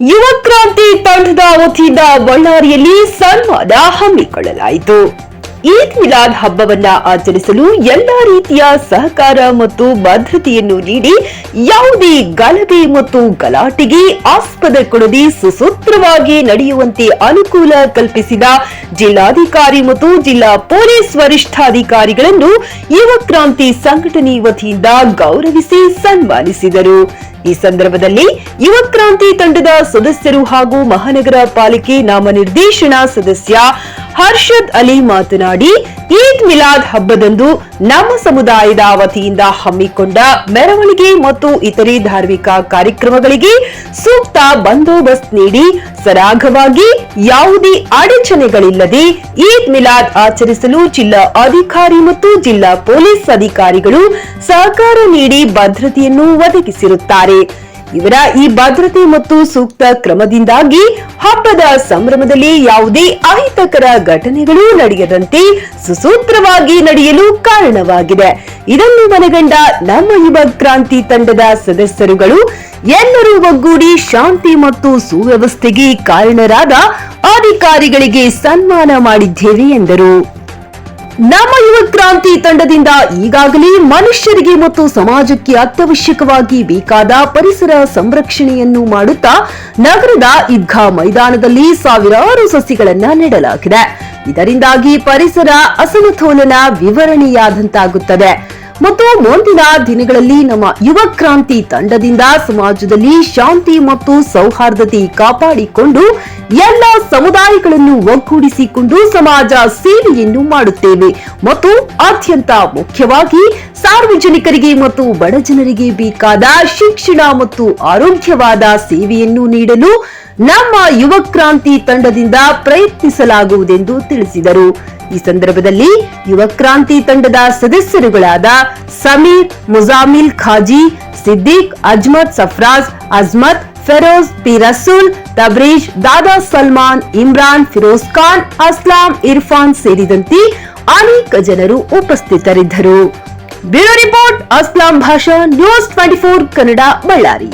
ಯುವ ಕ್ರಾಂತಿ ತಂಡದ ವತಿಯಿಂದ ಬಳ್ಳಾರಿಯಲ್ಲಿ ಸನ್ಮಾನ ಹಮ್ಮಿಕೊಳ್ಳಲಾಯಿತು. ಈದ್ ಮಿಲಾದ್ ಹಬ್ಬವನ್ನ ಆಚರಿಸಲು ಎಲ್ಲಾ ರೀತಿಯ ಸಹಕಾರ ಮತ್ತು ಭದ್ರತೆಯನ್ನು ನೀಡಿ ಯಾವುದೇ ಗಲಭೆ ಮತ್ತು ಗಲಾಟೆಗೆ ಆಸ್ಪದ ಕೊಡದೆ ಸುಸೂತ್ರವಾಗಿ ನಡೆಯುವಂತೆ ಅನುಕೂಲ ಕಲ್ಪಿಸಿದ ಜಿಲ್ಲಾಧಿಕಾರಿ ಮತ್ತು ಜಿಲ್ಲಾ ಪೊಲೀಸ್ ವರಿಷ್ಠಾಧಿಕಾರಿಗಳನ್ನು ಯುವ ಕ್ರಾಂತಿ ಸಂಘಟನೆ ವತಿಯಿಂದ ಗೌರವಿಸಿ ಸನ್ಮಾನಿಸಿದರು. ಈ ಸಂದರ್ಭದಲ್ಲಿ ಯುವ ಕ್ರಾಂತಿ ತಂಡದ ಸದಸ್ಯರು ಹಾಗೂ ಮಹಾನಗರ ಪಾಲಿಕೆ ನಾಮನಿರ್ದೇಶನ ಸದಸ್ಯ ಹರ್ಷದ್ ಅಲಿ ಮಾತನಾಡಿ, ಈದ್ ಮಿಲಾದ್ ಹಬ್ಬದಂದು ನಮ್ಮ ಸಮುದಾಯದ ವತಿಯಿಂದ ಹಮ್ಮಿಕೊಂಡ ಮೆರವಣಿಗೆ ಮತ್ತು ಇತರೆ ಧಾರ್ಮಿಕ ಕಾರ್ಯಕ್ರಮಗಳಿಗೆ ಸೂಕ್ತ ಬಂದೋಬಸ್ತ್ ನೀಡಿ ಸರಾಗವಾಗಿ ಯಾವುದೇ ಅಡಚಣೆಗಳಿಲ್ಲದೆ ಈದ್ ಮಿಲಾದ್ ಆಚರಿಸಲು ಜಿಲ್ಲಾ ಅಧಿಕಾರಿ ಮತ್ತು ಜಿಲ್ಲಾ ಪೊಲೀಸ್ ಅಧಿಕಾರಿಗಳು ಸಹಕಾರ ನೀಡಿ ಭದ್ರತೆಯನ್ನು ಒದಗಿಸಿರುತ್ತಾರೆ. ಇವರ ಈ ಭದ್ರತೆ ಮತ್ತು ಸೂಕ್ತ ಕ್ರಮದಿಂದಾಗಿ ಹಬ್ಬದ ಸಂಭ್ರಮದಲ್ಲಿ ಯಾವುದೇ ಅಹಿತಕರ ಘಟನೆಗಳು ನಡೆಯದಂತೆ ಸುಸೂತ್ರವಾಗಿ ನಡೆಯಲು ಕಾರಣವಾಗಿದೆ. ಇದನ್ನು ಮನಗಂಡ ನಮ್ಮ ಯುವ ಕ್ರಾಂತಿ ತಂಡದ ಸದಸ್ಯರುಗಳು ಎಲ್ಲರೂ ಒಗ್ಗೂಡಿ ಶಾಂತಿ ಮತ್ತು ಸುವ್ಯವಸ್ಥೆಗೆ ಕಾರಣರಾದ ಅಧಿಕಾರಿಗಳಿಗೆ ಸನ್ಮಾನ ಮಾಡಿದ್ದೇವೆ ಎಂದರು. ನಮ್ಮ ಯುವ ಕ್ರಾಂತಿ ತಂಡದಿಂದ ಈಗಾಗಲೇ ಮನುಷ್ಯರಿಗೆ ಮತ್ತು ಸಮಾಜಕ್ಕೆ ಅತ್ಯವಶ್ಯಕವಾಗಿ ಬೇಕಾದ ಪರಿಸರ ಸಂರಕ್ಷಣೆಯನ್ನು ಮಾಡುತ್ತಾ ನಗರದ ಈದ್ಗಾ ಮೈದಾನದಲ್ಲಿ ಸಾವಿರಾರು ಸಸಿಗಳನ್ನು ನೆಡಲಾಗಿದೆ. ಇದರಿಂದಾಗಿ ಪರಿಸರ ಅಸಮತೋಲನ ವಿವರಣೆಯಾದಂತಾಗುತ್ತದೆ. ಮತ್ತು ಮುಂದಿನ ದಿನಗಳಲ್ಲಿ ನಮ್ಮ ಯುವ ಕ್ರಾಂತಿ ತಂಡದಿಂದ ಸಮಾಜದಲ್ಲಿ ಶಾಂತಿ ಮತ್ತು ಸೌಹಾರ್ದತೆ ಕಾಪಾಡಿಕೊಂಡು ಎಲ್ಲ ಸಮುದಾಯಗಳನ್ನು ಒಗ್ಗೂಡಿಸಿಕೊಂಡು ಸಮಾಜ ಸೇವೆಯನ್ನು ಮಾಡುತ್ತೇವೆ. ಮತ್ತು ಅತ್ಯಂತ ಮುಖ್ಯವಾಗಿ ಸಾರ್ವಜನಿಕರಿಗೆ ಮತ್ತು ಬಡ ಜನರಿಗೆ ಬೇಕಾದ ಶಿಕ್ಷಣ ಮತ್ತು ಆರೋಗ್ಯವಾದ ಸೇವೆಯನ್ನು ನೀಡಲು ನಮ್ಮ ಯುವ ಕ್ರಾಂತಿ ತಂಡದಿಂದ ಪ್ರಯತ್ನಿಸಲಾಗುವುದೆಂದು ತಿಳಿಸಿದರು. ಈ ಸಂದರ್ಭದಲ್ಲಿ ಯುವ ಕ್ರಾಂತಿ ತಂಡದ ಸದಸ್ಯರುಗಳಾದ ಸಮೀರ್, ಮುಜಾಮಿಲ್ ಖಾಜಿ, ಸಿದ್ದಿಕ್ ಅಜ್ಮತ್ ಸಫ್ರಾಜ್ ಅಜ್ಮತ್ ಫೆರೋಜ್ ಪಿ ರಸೂಲ್, ತಬ್ರೀಜ್, ದಾದಾ ಸಲ್ಮಾನ್, ಇಮ್ರಾನ್, ಫಿರೋಜ್ ಖಾನ್, ಅಸ್ಲಾಂ, ಇರ್ಫಾನ್ ಸೇರಿದಂತೆ ಅನೇಕ ಜನರು ಉಪಸ್ಥಿತರಿದ್ದರು. Bureau report, Aslam Bhasha news twenty four Kannada Ballari.